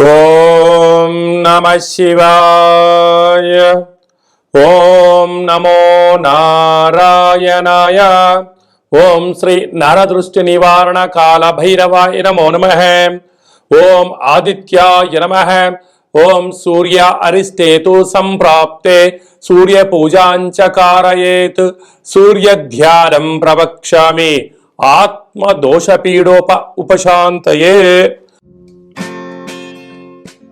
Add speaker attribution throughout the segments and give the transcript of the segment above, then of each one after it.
Speaker 1: ఓం నమ శివాయ ఓం నమో నారాయణాయ ఓం శ్రీ నరదృష్టి నివారణ కాల భైరవాయ నమో నమ ఓం ఆదిత్యాయ నమ ఓం సూర్య అరిష్టేతు సంప్రాప్తే సూర్య పూజాంచ కారయేత్ సూర్య ధ్యానం ప్రవక్ష్యామి ఆత్మ దోషపీడోప ఉపశాంతయే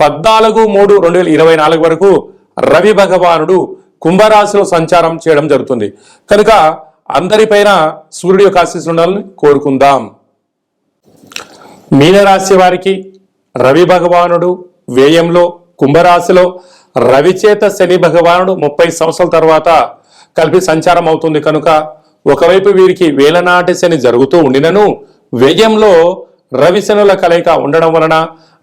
Speaker 1: పద్నాలుగు మూడు రెండు వేల ఇరవై నాలుగు వరకు రవి భగవానుడు కుంభరాశిలో సంచారం చేయడం జరుగుతుంది. కనుక అందరిపైన సూర్యుడి యొక్క ఆశీస్సులు ఉండాలని కోరుకుందాం. మీనరాశి వారికి రవి భగవానుడు వ్యయంలో కుంభరాశిలో రవిచేత శని భగవానుడు ముప్పై సంవత్సరాల తర్వాత కలిపి సంచారం అవుతుంది. కనుక ఒకవైపు వీరికి వేలనాటి శని జరుగుతూ ఉండినను వ్యయంలో రవి శనుల కలయిక ఉండడం వలన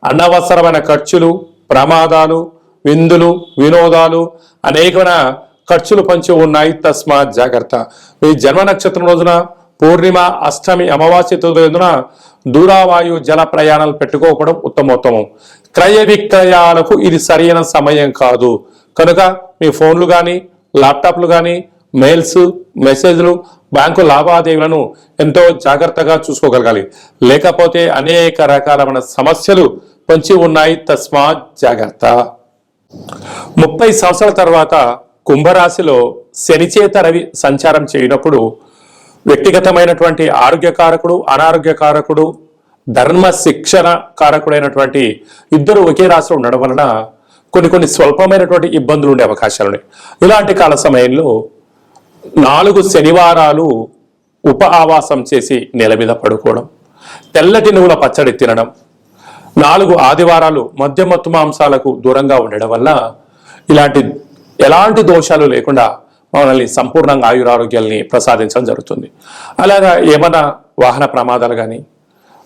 Speaker 1: అనవసరమైన ఖర్చులు ప్రమాదాలు విందులు వినోదాలు అనేకమైన ఖర్చులు పంచి ఉన్నాయి. తస్మాత్ జాగ్రత్త. మీ జన్మ నక్షత్రం రోజున పూర్ణిమ అష్టమి అమావాస్య రోజున దూరావాయు జల ప్రయాణాలు పెట్టుకోకపోవడం ఉత్తమోత్తమం. క్రయ విక్రయాలకు ఇది సరైన సమయం కాదు. కనుక మీ ఫోన్లు కానీ ల్యాప్టాప్లు కానీ మెయిల్స్ మెసేజ్లు బ్యాంకు లావాదేవీలను ఎంతో జాగ్రత్తగా చూసుకోగలగాలి. లేకపోతే అనేక రకాలమైన సమస్యలు పొంచి ఉన్నాయి. తస్మా జాగ్రత్త. ముప్పై సంవత్సరాల తర్వాత కుంభరాశిలో శనిచేత రవి సంచారం చేయనప్పుడు వ్యక్తిగతమైనటువంటి ఆరోగ్యకారకుడు అనారోగ్యకారకుడు ధర్మ శిక్షణ కారకుడైనటువంటి ఇద్దరు ఒకే రాశిలో ఉండడం వలన కొన్ని కొన్ని స్వల్పమైనటువంటి ఇబ్బందులు ఉండే అవకాశాలు ఉన్నాయి. ఇలాంటి కాల సమయంలో నాలుగు శనివారాలు ఉప ఆవాసం చేసి నేల మీద పడుకోవడం తెల్లటి నువ్వుల పచ్చడి తినడం నాలుగు ఆదివారాలు మద్యమత్తు మాంసాలకు దూరంగా ఉండడం వల్ల ఇలాంటి ఎలాంటి దోషాలు లేకుండా మనల్ని సంపూర్ణంగా ఆయురారోగ్యాల్ని ప్రసాదించడం జరుగుతుంది. అలాగా ఏమైనా వాహన ప్రమాదాలు కానీ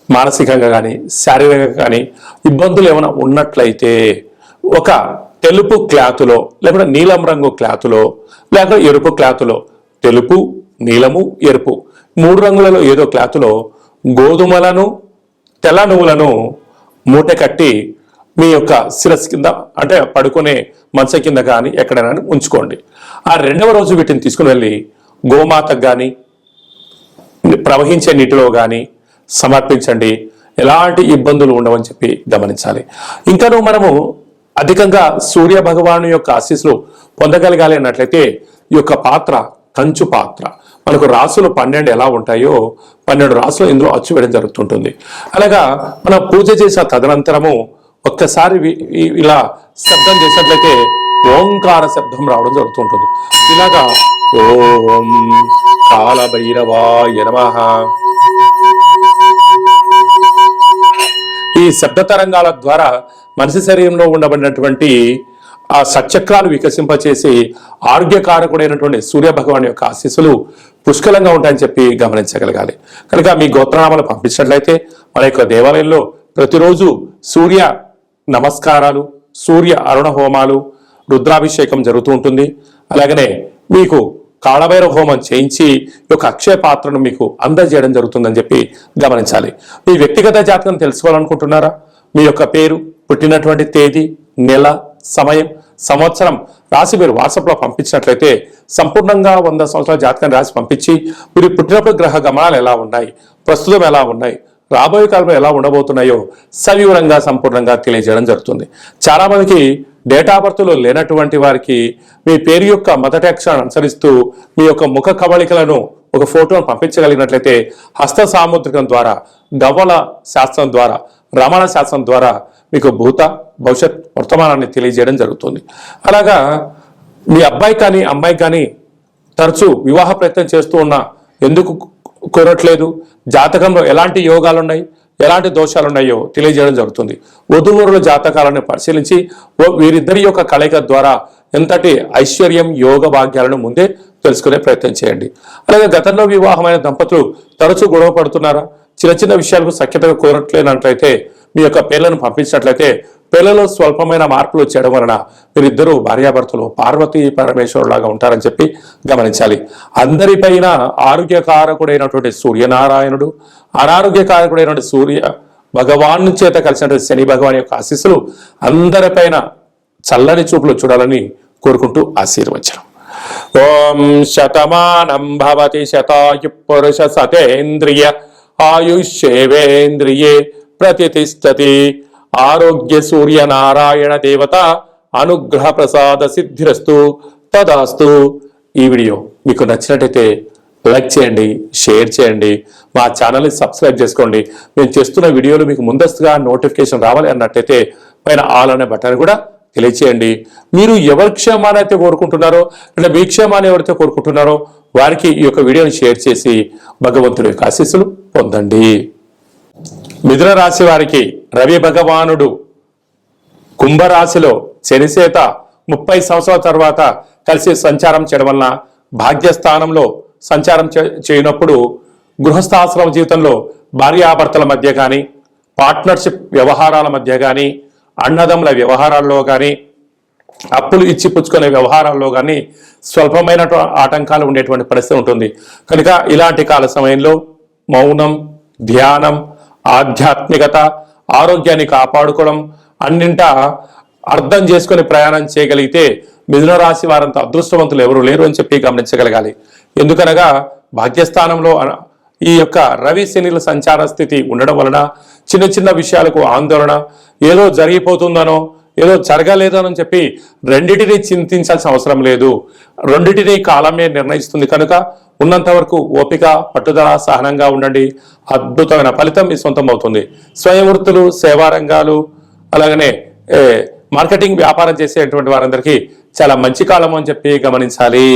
Speaker 1: మానసికంగా కానీ శారీరకంగా కానీ ఇబ్బందులు ఏమైనా ఉన్నట్లయితే ఒక తెలుపు క్లాతులో లేకుంటే నీలం రంగు క్లాతులో లేకపోతే ఎరుపు క్లాతులో తెలుపు నీలము ఎరుపు. మూడు రంగులలో ఏదో క్లాతులో గోధుమలను తెల్ల నువ్వులను మూట కట్టి మీ యొక్క శిరస్సు కింద అంటే పడుకునే మంచ కింద కానీ ఎక్కడైనా ఉంచుకోండి. ఆ రెండవ రోజు వీటిని తీసుకుని వెళ్ళి గోమాతకు కానీ ప్రవహించే నీటిలో కానీ సమర్పించండి. ఎలాంటి ఇబ్బందులు ఉండవని చెప్పి గమనించాలి. ఇంకాను మనము అధికంగా సూర్య భగవాను యొక్క ఆశీస్సులు పొందగలగాలి అన్నట్లయితే ఈ యొక్క పాత్ర కంచు పాత్ర. మనకు రాసులు పన్నెండు ఎలా ఉంటాయో పన్నెండు రాసులు ఇందులో అచ్చువేయడం జరుగుతుంటుంది. అలాగా మనం పూజ చేసిన తదనంతరము ఒక్కసారి ఇలా శబ్దం చేసినట్లయితే ఓంకార శబ్దం రావడం జరుగుతుంటుంది. ఇలాగా ఓం కాలభైరవాయ నమ. ఈ శబ్ద తరంగాల ద్వారా మనిషి శరీరంలో ఉండబడినటువంటి ఆ సచక్రాలు వికసింపచేసి ఆరోగ్యకారకుడైనటువంటి సూర్య భగవాన్ యొక్క ఆశీస్సులు పుష్కలంగా ఉంటాయని చెప్పి గమనించగలగాలి. కనుక మీ గోత్రనామాలు పంపించినట్లయితే మన యొక్క దేవాలయంలో ప్రతిరోజు సూర్య నమస్కారాలు సూర్య అరుణ హోమాలు రుద్రాభిషేకం జరుగుతూ ఉంటుంది. అలాగనే మీకు కాళభైరవ హోమం చేయించి ఈ యొక్క అక్షయ పాత్రను మీకు అందజేయడం జరుగుతుందని చెప్పి గమనించాలి. మీ వ్యక్తిగత జాతకం తెలుసుకోవాలనుకుంటున్నారా? మీ యొక్క పేరు పుట్టినటువంటి తేదీ నెల సమయం సంవత్సరం రాసి మీరు వాట్సాప్లో పంపించినట్లయితే సంపూర్ణంగా వంద సంవత్సరాల జాతకాన్ని రాసి పంపించి మీరు పుట్టినప్పుడు గ్రహ గమనాలు ఎలా ఉన్నాయి ప్రస్తుతం ఎలా ఉన్నాయి రాబోయే కాలంలో ఎలా ఉండబోతున్నాయో సవివరంగా సంపూర్ణంగా తెలియజేయడం జరుగుతుంది. చాలామందికి డేట్ డేటా బర్త్లో లేనటువంటి వారికి మీ పేరు యొక్క మొదటి అక్షరాన్ని అనుసరిస్తూ మీ యొక్క ముఖ కవళికలను ఒక ఫోటోను పంపించగలిగినట్లయితే హస్త సాముద్రికం ద్వారా గవ్వల శాస్త్రం ద్వారా రమణ శాస్త్రం ద్వారా మీకు భూత భవిష్యత్ వర్తమానాన్ని తెలియజేయడం జరుగుతుంది. అలాగా మీ అబ్బాయి కానీ అమ్మాయి కానీ తరచూ వివాహ ప్రయత్నం చేస్తూ ఉన్నా ఎందుకు కోరట్లేదు జాతకంలో ఎలాంటి యోగాలు ఉన్నాయి ఎలాంటి దోషాలు ఉన్నాయో తెలియజేయడం జరుగుతుంది. వధువరుల జాతకాలను పరిశీలించి వీరిద్దరి యొక్క కలయిక ద్వారా ఎంతటి ఐశ్వర్యం యోగ భాగ్యాలను ముందే తెలుసుకునే ప్రయత్నం చేయండి. అలాగే గతంలో వివాహమైన దంపతులు తరచూ గొడవ పడుతున్నారా? చిన్న చిన్న విషయాలకు సఖ్యతగా కోరట్లేనట్లయితే మీ యొక్క పేర్లను పంపించినట్లయితే పిల్లలు స్వల్పమైన మార్పులు చేయడం వలన వీరిద్దరూ భార్యాభర్తలు పార్వతీ పరమేశ్వరులాగా ఉంటారని చెప్పి గమనించాలి. అందరిపైన ఆరోగ్యకారకుడైనటువంటి సూర్యనారాయణుడు అనారోగ్యకారకుడైనటువంటి సూర్య భగవాన్ చేత కలిసినటువంటి శని భగవాన్ యొక్క ఆశీస్సులు అందరిపైన చల్లని చూపులు చూడాలని కోరుకుంటూ ఆశీర్వచనం. ఓం శతమానం భవతి శతాయు పురుష సతేంద్రియ ఆయుష్యేవేంద్రియే ప్రతిష్టతి. ఆరోగ్య సూర్య నారాయణ దేవత అనుగ్రహ ప్రసాద సిద్ధిరస్తు. తదాస్తు. ఈ వీడియో మీకు నచ్చినట్టయితే లైక్ చేయండి షేర్ చేయండి మా ఛానల్ని సబ్స్క్రైబ్ చేసుకోండి. మేము చేస్తున్న వీడియోలు మీకు ముందస్తుగా నోటిఫికేషన్ రావాలి అన్నట్టయితే పైన ఆల్ అనే బటన్ కూడా తెలియచేయండి. మీరు ఎవరి క్షేమాన్ని అయితే కోరుకుంటున్నారో లేదా మీ క్షేమాన్ని ఎవరైతే కోరుకుంటున్నారో వారికి ఈ యొక్క వీడియోని షేర్ చేసి భగవంతుడి యొక్క ఆశీస్సులు పొందండి. మిథున రాశి వారికి రవి భగవానుడు కుంభరాశిలో శనిసేత ముప్పై సంవత్సరాల తర్వాత కలిసి సంచారం చేయడం వలన భాగ్యస్థానంలో సంచారం చే- చేయనప్పుడు గృహస్థాశ్రమ జీవితంలో భార్యాభర్తల మధ్య కానీ పార్ట్నర్షిప్ వ్యవహారాల మధ్య కానీ అన్నదమ్ముల వ్యవహారాల్లో కానీ అప్పులు ఇచ్చి పుచ్చుకునే వ్యవహారాల్లో కానీ స్వల్పమైన ఆటంకాలు ఉండేటువంటి పరిస్థితి ఉంటుంది. కనుక ఇలాంటి కాల సమయంలో మౌనం ధ్యానం ఆధ్యాత్మికత ఆరోగ్యాన్ని కాపాడుకోవడం అన్నింటా అర్థం చేసుకుని ప్రయాణం చేయగలిగితే మిథున రాశి వారంత అదృష్టవంతులు ఎవరు లేరు అని చెప్పి గమనించగలగాలి. ఎందుకనగా భాగ్యస్థానంలో ఈ యొక్క రవి శనిల సంచార స్థితి ఉండడం వలన చిన్న చిన్న విషయాలకు ఆందోళన ఏదో జరిగిపోతుందనో ఏదో జరగలేదనని చెప్పి రెండిటిని చింతించాల్సిన అవసరం లేదు. రెండిటిని కాలమే నిర్ణయిస్తుంది. కనుక ఉన్నంత వరకు ఓపిక పట్టుదల సహనంగా ఉండండి. అద్భుతమైన ఫలితం మీ సొంతం అవుతుంది. స్వయం వృత్తులు సేవా రంగాలు అలాగనే మార్కెటింగ్ వ్యాపారం చేసేటువంటి వారందరికీ చాలా మంచి కాలం అని చెప్పి గమనించాలి.